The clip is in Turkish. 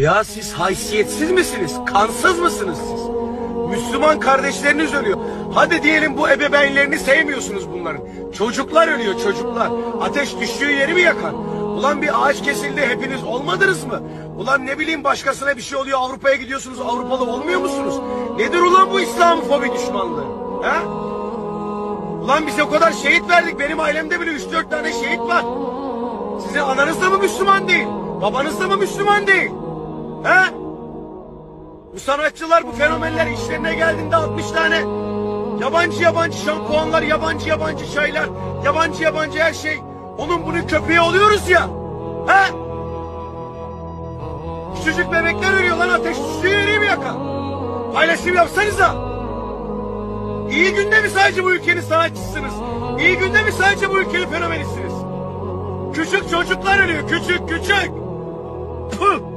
Ya siz haysiyetsiz misiniz? Kansız mısınız siz? Müslüman kardeşleriniz ölüyor. Hadi diyelim bu ebeveynlerini sevmiyorsunuz bunların. Çocuklar ölüyor çocuklar. Ateş düştüğü yeri mi yakar? Ulan bir ağaç kesildi hepiniz olmadınız mı? Ulan ne bileyim başkasına bir şey oluyor Avrupa'ya gidiyorsunuz Avrupalı olmuyor musunuz? Nedir ulan bu İslamofobi düşmanlığı? He? Ulan biz o kadar şehit verdik. Benim ailemde bile 3-4 tane şehit var. Sizin ananız da mı Müslüman değil? Babanız da mı Müslüman değil? He? Bu sanatçılar, bu fenomenler işlerine geldiğinde 60 tane yabancı yabancı şampuanlar, yabancı yabancı çaylar, yabancı yabancı her şey. Onun bunun köpeği oluyoruz ya. He? Küçücük bebekler ölüyor lan ateş yeri mi yakar? Paylaşım yapsanıza. İyi günde mi sadece bu ülkenin sanatçısınız? İyi günde mi sadece bu ülkenin fenomenisiniz? Küçük çocuklar ölüyor, küçük küçük. Puh!